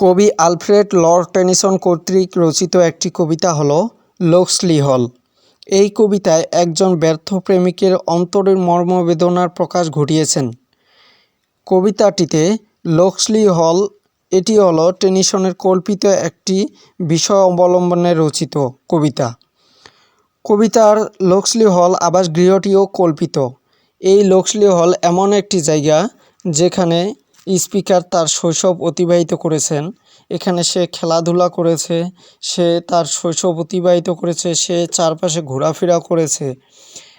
কবি Alfred Lord Tennyson কর্তৃক রচিত একটি কবিতা হল লোকসলি হল এই কবিতায় একজন ব্যর্থ প্রেমিকের অন্তরের মর্মবেদনার প্রকাশ ঘটিয়েছেন। কবিতাটিতে লোকসলি হল এটি হলো টেনিসনের কল্পিত একটি বিষয় অবলম্বনে রচিত কবিতা। কবিতার লোকসলি হল আবাসগৃহটিও কল্পিত। এই লোকসলি হল এমন একটি জায়গা যেখানে স্পিকার তার শৈশব অতিবাহিত করেছেন। এখানে সে খেলাধুলা করেছে, সে তার শৈশব অতিবাহিত করেছে, সে চারপাশে ঘোরাফেরা করেছে।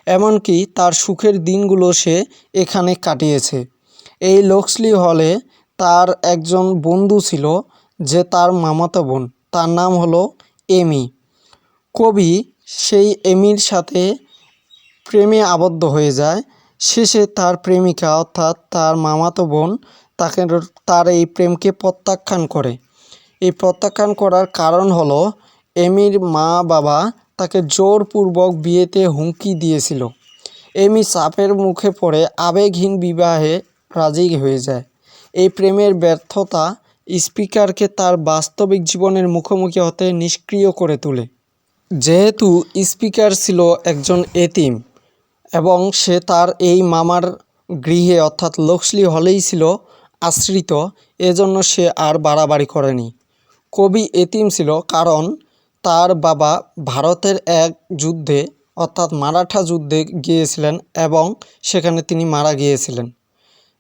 এমনকি তার সুখের দিনগুলো সে এখানে কাটিয়েছে। এই লোকসলি হলে তার একজন বন্ধু ছিল, যে তার মামাতো বোন। তার নাম হলো এমি। কবি সেই এমির সাথে প্রেমে আবদ্ধ হয়ে যায়। শেষে তার প্রেমিকা অর্থাৎ তার মামাতো বোন তাকে তার এই প্রেমকে প্রত্যাখ্যান করে। এই প্রত্যাখ্যান করার কারণ হলো, এমির মা বাবা তাকে জোরপূর্বক বিয়েতে হুমকি দিয়েছিল। এমি চাপের মুখে পড়ে আবেগহীন বিবাহে রাজি হয়ে যায়। এই প্রেমের ব্যর্থতা স্পিকারকে তার বাস্তবিক জীবনের মুখোমুখি হতে নিষ্ক্রিয় করে তোলে। যেহেতু স্পিকার ছিল একজন এতিম এবং সে তার এই মামার গৃহে অর্থাৎ লোকসলি হলেই ছিল আশ্রিত, এজন্য সে আর বাড়াবাড়ি করেনি। কবি এতিম ছিল কারণ তার বাবা ভারতের এক যুদ্ধে, অর্থাৎ মারাঠা যুদ্ধে গিয়েছিলেন এবং সেখানে তিনি মারা গিয়েছিলেন।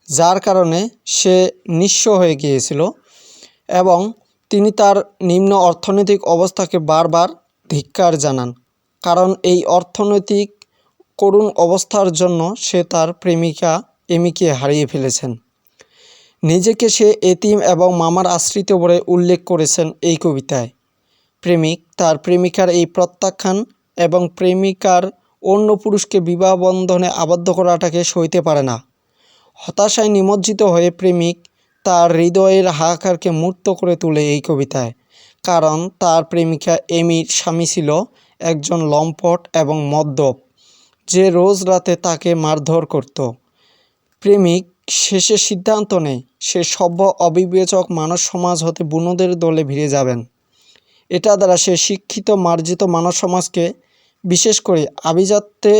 যার কারণে সে নিঃস্ব হয়ে গিয়েছিল এবং তিনি তার নিম্ন অর্থনৈতিক অবস্থাকে বারবার ধিক্কার জানান। কারণ এই অর্থনৈতিক করুণ অবস্থার জন্য সে তার প্রেমিকা এমিকে হারিয়ে ফেলেছেন। নিজেকে সে এতিম এবং মামার আশ্রিত বলে উল্লেখ করেছেন এই কবিতায়। প্রেমিক তার প্রেমিকার এই প্রত্যাখ্যান এবং প্রেমিকার অন্য পুরুষকে বিবাহ বন্ধনে আবদ্ধ করাটাকে সইতে পারে না। হতাশায় নিমজ্জিত হয়ে প্রেমিক তার হৃদয়ের হাহাকারকে মূর্ত করে তোলে এই কবিতায়। কারণ তার প্রেমিকা এমির স্বামী ছিল একজন লম্পট এবং মদ্যপ, যে রোজ রাতে তাকে মারধর করত। প্রেমিক শেষে সিদ্ধান্ত নেয় সে সভ্য অবিবেচক মানব সমাজ হতে বুনোদের দলে ভিড়ে যাবেন। এটা দ্বারা সে শিক্ষিত, মার্জিত মানব সমাজকে, বিশেষ করে আভিজাত্যে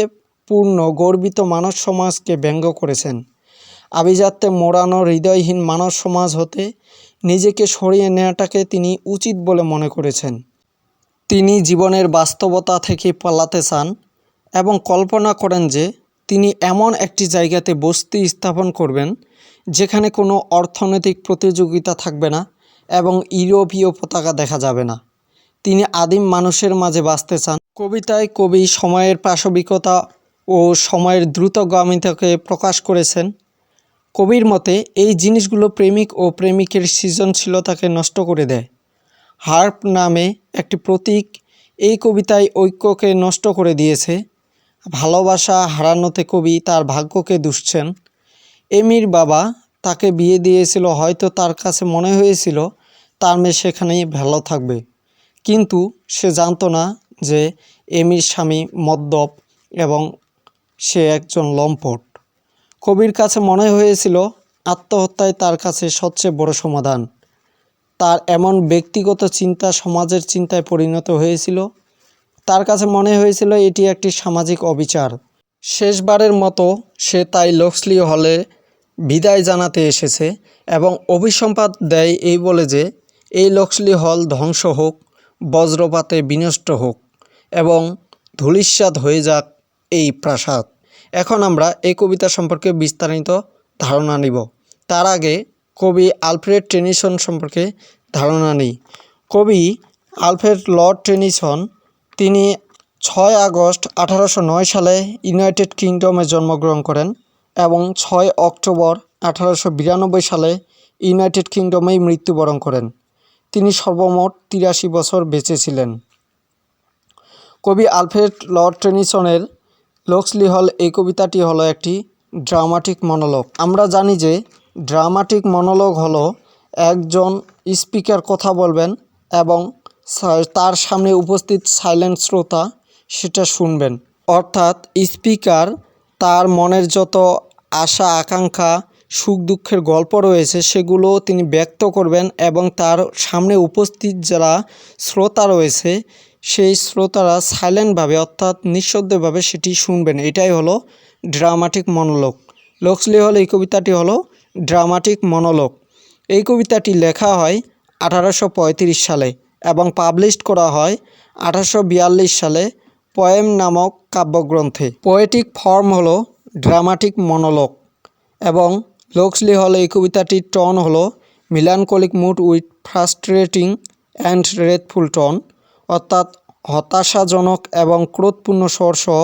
পূর্ণ, গর্বিত মানব সমাজকে ব্যঙ্গ করেছেন। আভিজাত্যে মোড়ানো হৃদয়হীন মানব সমাজ হতে নিজেকে সরিয়ে নেওয়াটাকে তিনি উচিত বলে মনে করেছেন। তিনি জীবনের বাস্তবতা থেকে পালাতে চান এবং কল্পনা করেন যে তিনি এমন একটি জায়গাতে বস্তি স্থাপন করবেন, যেখানে কোনো অর্থনৈতিক প্রতিযোগিতা থাকবে না এবং ইউরোপীয় পতাকা দেখা যাবে না। তিনি আদিম মানুষের মাঝে বাঁচতে চান। কবিতায় কবি সময়ের পাশবিকতা ও সময়ের দ্রুতগামিতাকে প্রকাশ করেছেন। কবির মতে, এই জিনিসগুলো প্রেমিক ও প্রেমিকের সৃজনশীলতাকে নষ্ট করে দেয়। হার্প নামে একটি প্রতীক এই কবিতায় ঐক্যকে নষ্ট করে দিয়েছে। ভালোবাসা হারানোতে কবি তার ভাগ্যকে দুষছেন। এমির বাবা তাকে বিয়ে দিয়েছিল, হয়তো তার কাছে মনে হয়েছিল, তার মেয়ে সেখানেই ভালো থাকবে। কিন্তু সে জানতো না যে এমির স্বামী মদ্যপ এবং সে একজন লম্পট। কবির কাছে মনে হয়েছিল আত্মহত্যায় তার কাছে সবচেয়ে বড় সমাধান। তার এমন ব্যক্তিগত চিন্তা সমাজের চিন্তায় পরিণত হয়েছিল তার কাছে মনে হয়েছিল এটি একটি সামাজিক অবিচার। শেষবারের মতো সে তাই লোকসলি হলে বিদায় জানাতে এসেছে এবং অভিসম্পাদ দেয় এই বলে যে, এই লোকসলি হল ধ্বংস হোক, বজ্রপাতে বিনষ্ট হোক এবং ধূলিস্বাদ হয়ে যাক এই প্রাসাদ। এখন আমরা এই কবিতা সম্পর্কে বিস্তারিত ধারণা নিব। তার আগে কবি আলফ্রেড টেনিসন সম্পর্কে ধারণা নিই। কবি আলফ্রেড লর্ড টেনিসন তিনি ছয় আগস্ট আঠারোশো নয় সালে ইউনাইটেড কিংডমে জন্মগ্রহণ করেন এবং ছয় অক্টোবর আঠারোশো বিরানব্বই সালে ইউনাইটেড কিংডমেই মৃত্যুবরণ করেন। তিনি সর্বমোট তিরাশি বছর বেঁচে ছিলেন। কবি আলফ্রেড লর্ড টেনিসনের লোকসলি হল এই কবিতাটি হলো একটি ড্রামাটিক মনোলগ। আমরা জানি যে ড্রামাটিক মনোলগ হলো একজন স্পিকার কথা বলবেন এবং তার সামনে উপস্থিত সাইলেন্ট শ্রোতা, সেটা শুনবেন। অর্থাৎ স্পিকার, তার মনের যত আশা, আকাঙ্ক্ষা, সুখ, দুঃখের গল্প রয়েছে, সেগুলো তিনি ব্যক্ত করবেন এবং তার সামনে উপস্থিত যারা শ্রোতা রয়েছে, সেই শ্রোতারা সাইলেন্টভাবে, অর্থাৎ নিঃশব্দভাবে সেটি শুনবেন। এটাই হলো ড্রামাটিক মনোলোগ লক্সলি হল, এই কবিতাটি হলো ড্রামাটিক মনোলোগ এই কবিতাটি লেখা হয় আঠারোশো পঁয়ত্রিশ সালে। এবং পাবলিশ করা হয় আঠারোশো বিয়াল্লিশ সালে পয়েম নামক কাব্যগ্রন্থে। পোয়েটিক ফর্ম হল ড্রামাটিক মনোলোগ এবং লোকসলি হল এই কবিতাটির টন হল melancholic mood with frustrating and dreadful tone অর্থাৎ হতাশাজনক এবং ক্রোধপূর্ণ স্বর সহ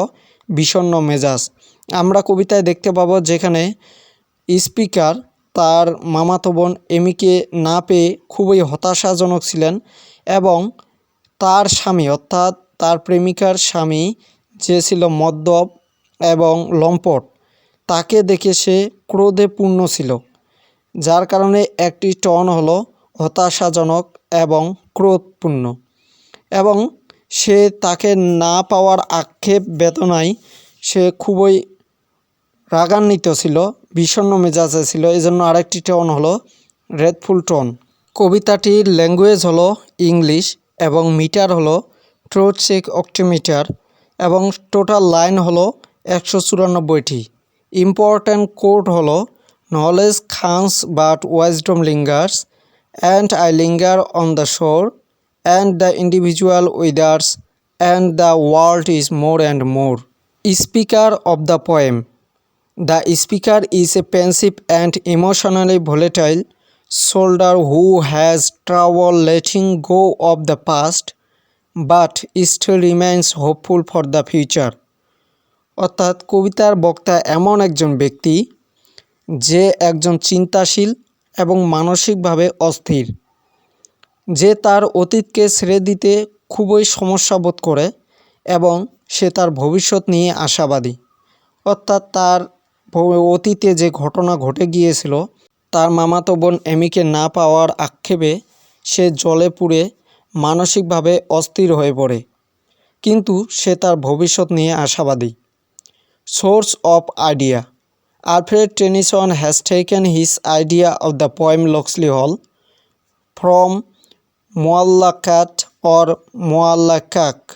বিষণ্ণ মেজাজ। আমরা কবিতায় দেখতে পাবো যেখানে স্পিকার তার মামাতো বোন এমিকে না পেয়ে খুবই হতাশাজনক ছিলেন এবং তার স্বামী, অর্থাৎ তার প্রেমিকার স্বামী যে ছিল মদ্যপ এবং লম্পট, তাকে দেখে সে ক্রোধে পূর্ণ ছিল, যার কারণে একটি টন হলো হতাশাজনক এবং ক্রোধপূর্ণ। এবং সে তাকে না পাওয়ার আক্ষেপ, বেদনায় সে খুবই রাগান্বিত ছিল বিষণ্ণ মেজাজে ছিল। এই জন্য আরেকটি টোন হলো রেডফুল টোন। কবিতাটির ল্যাঙ্গুয়েজ হলো ইংলিশ এবং মিটার হলো ট্রোচেক অক্টিমিটার এবং টোটাল লাইন হলো একশো চুরানব্বইটি। ইম্পর্ট্যান্ট কোড হলো knowledge comes but wisdom lingers and I linger on the shore and the individual withers and the world is more and more speaker of the poem the speaker is a pensive and emotionally volatile soldier who has travel letting go of the past but still remains hopeful for the future অর্থাৎ কবিতার বক্তা এমন একজন ব্যক্তি যে একজন চিন্তাশীল এবং মানসিকভাবে অস্থির। যে তার অতীতকে ছেড়ে দিতে খুবই সমস্যা বোধ করে এবং সে তার ভবিষ্যৎ নিয়ে আশাবাদী। অর্থাৎ তার অতীতে যে ঘটনা ঘটে গিয়েছিল, তার মামাতো বোন এমিকে না পাওয়ার আক্ষেপে সে জলে পুড়ে মানসিকভাবে অস্থির হয়ে পড়ে। কিন্তু সে তার ভবিষ্যৎ নিয়ে আশাবাদী। Source of idea. Alfred Tennyson has taken his idea of the poem Locksley Hall, from মোয়াল্লাকাট or মোয়াল্লাকাক।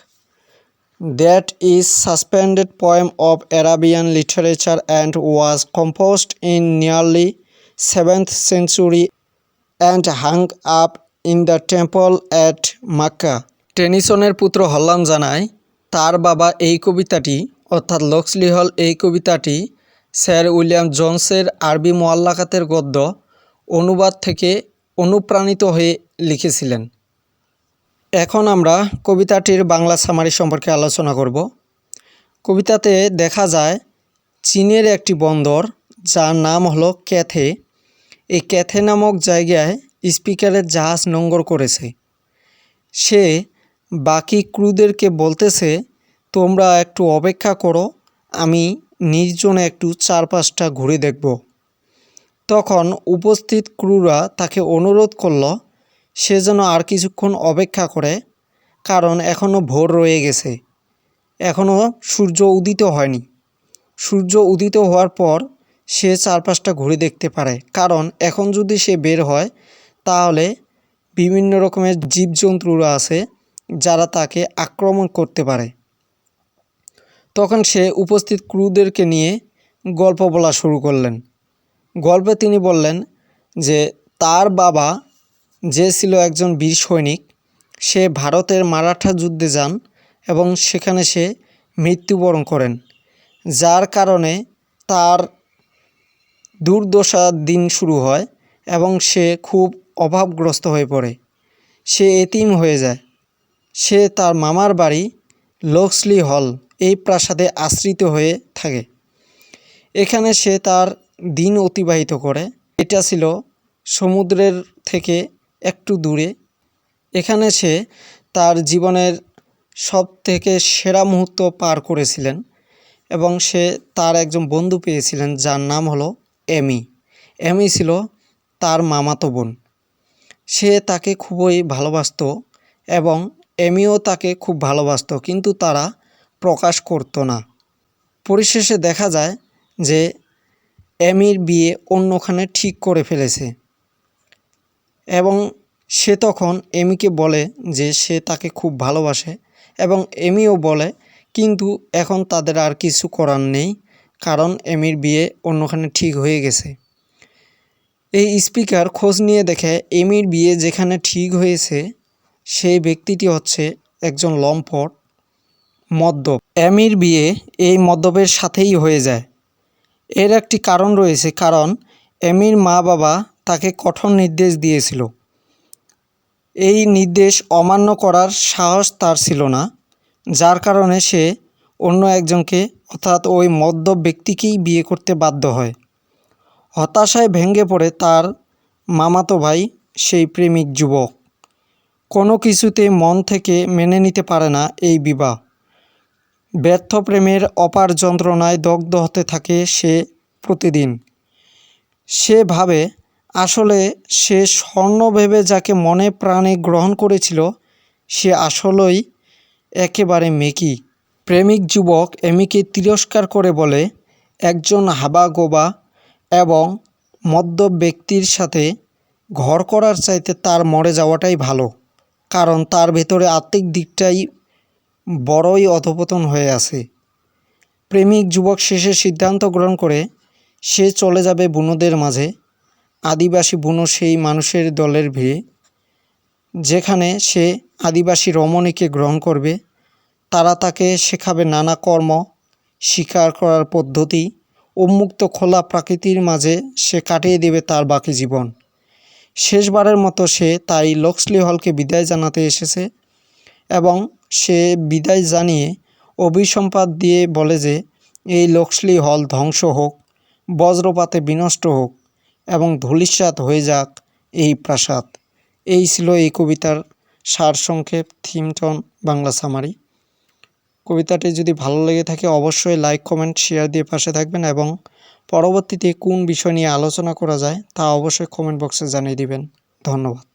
That is suspended poem of Arabian literature and was composed in nearly 7th century and hung up in the temple at Makkah. টেনিসনের পুত্র Hallam জানায় তার বাবা এই কবিতাটি অর্থাৎ লক্সলি হল এই কবিতাটি স্যার উইলিয়াম জোন্সের আরবি মোয়াল্লাকাতের গদ্য অনুবাদ থেকে অনুপ্রাণিত হয়ে লিখেছিলেন এখন আমরা কবিতাটির বাংলা সামারি সম্পর্কে আলোচনা করব। কবিতাতে দেখা যায়, চীনের একটি বন্দর, যার নাম হলো ক্যাথে। এই ক্যাথে নামক জায়গায় স্পিকারের জাহাজ নোঙ্গর করেছে। সে বাকি ক্রুদেরকে বলতেছে, তোমরা একটু অপেক্ষা করো, আমি নির্জনে একটু চারপাশটা ঘুরে দেখব। তখন উপস্থিত ক্রুরা তাকে অনুরোধ করল সে যেন আর কিছুক্ষণ অপেক্ষা করে, কারণ এখনও ভোর রয়ে গেছে। এখনও সূর্য উদিত হয়নি। সূর্য উদিত হওয়ার পর সে চারপাশটা ঘুরে দেখতে পারে, কারণ এখন যদি সে বের হয়, তাহলে বিভিন্ন রকমের জীবজন্তুরা আছে যারা তাকে আক্রমণ করতে পারে। তখন সে উপস্থিত ক্রুদেরকে নিয়ে গল্প বলা শুরু করলেন। গল্পে তিনি বললেন যে, তার বাবা যে ছিল একজন বীর সৈনিক, সে ভারতের মারাঠা যুদ্ধে যান এবং সেখানে সে মৃত্যুবরণ করেন, যার কারণে তার দুর্দশার দিন শুরু হয় এবং সে খুব অভাবগ্রস্ত হয়ে পড়ে। সে এতিম হয়ে যায়। সে তার মামার বাড়ি লক্সলি হল এই প্রাসাদে আশ্রিত হয়ে থাকে। এখানে সে তার দিন অতিবাহিত করে। এটা ছিল সমুদ্রের থেকে একটু দূরে। এখানে সে তার জীবনের সব থেকে সেরা মুহূর্ত পার করেছিলেন এবং সে তার একজন বন্ধু পেয়েছিলেন যার নাম হলো এমি। এমি ছিল তার মামাতো বোন। সে তাকে খুবই ভালোবাসতো এবং এমিও তাকে খুব ভালোবাসতো, কিন্তু তারা প্রকাশ করতো না। পরিশেষে দেখা যায় যে এমির বিয়ে অন্যখানে ঠিক করে ফেলেছে। এবং সে তখন এমিকে বলে যে সে তাকে খুব ভালোবাসে এবং এমিও বলে, কিন্তু এখন তাদের আর কিছু করার নেই, কারণ এমির বিয়ে অন্যখানে ঠিক হয়ে গেছে। এই স্পিকার খোঁজ নিয়ে দেখে এমির বিয়ে যেখানে ঠিক হয়েছে, সেই ব্যক্তিটি হচ্ছে একজন লম্পট মদ্যপ। এমির বিয়ে এই মদ্যপের সাথেই হয়ে যায়। এর একটি কারণ রয়েছে, কারণ এমির মা বাবা তাকে কঠোর নির্দেশ দিয়েছিল। এই নির্দেশ অমান্য করার সাহস তার ছিল না, যার কারণে সে অন্য একজনকে, অর্থাৎ ওই মদ্য ব্যক্তিকেই বিয়ে করতে বাধ্য হয়। হতাশায় ভেঙে পড়ে তার মামাতো ভাই, সেই প্রেমিক যুবক। কোনো কিছুতে মন থেকে মেনে নিতে পারে না এই বিবাহ। ব্যর্থ প্রেমের অপার যন্ত্রণায় দগ্ধ হতে থাকে সে প্রতিদিন। সে ভাবে আসলে সে স্বর্ণ ভেবে যাকে মনে প্রাণে গ্রহণ করেছিল, সে আসলেই একেবারে মেকি। প্রেমিক যুবক এমিকে তিরস্কার করে বলে, একজন হাবাগোবা এবং মদ্যপ ব্যক্তির সাথে ঘর করার চাইতে তার মরে যাওয়াটাই ভালো, কারণ তার ভেতরে আত্মিক দিকটাই বড়ই অধপতন হয়ে আছে। প্রেমিক যুবক শেষে সিদ্ধান্ত গ্রহণ করে, সে চলে যাবে বুনোদের মাঝে। আদিবাসী বুনো সেই মানুষের দলের ভিড়ে, যেখানে সে আদিবাসী রমণীকে গ্রহণ করবে, তারা তাকে শেখাবে নানা কর্ম, শিকার করার পদ্ধতি উন্মুক্ত খোলা প্রকৃতির মাঝে সে কাটিয়ে দেবে তার বাকি জীবন। শেষবারের মতো সে তাই লক্সলি হলকে বিদায় জানাতে এসেছে এবং সে বিদায় জানিয়ে অভিসম্পাদ দিয়ে বলে যে, এই লক্সলি হল ধ্বংস হোক, বজ্রপাতে বিনষ্ট হোক এবং ধূলিসাৎ হয়ে যাক এই প্রাসাদ। এই ছিল এই কবিতার সারসংক্ষেপ থিমটন বাংলা সামারি কবিতাটি যদি ভালো লেগে থাকে অবশ্যই লাইক কমেন্ট শেয়ার দিয়ে পাশে থাকবেন এবং পরবর্তীতে কোন বিষয় নিয়ে আলোচনা করা যায় তা অবশ্যই কমেন্ট বক্সে জানিয়ে দিবেন। ধন্যবাদ।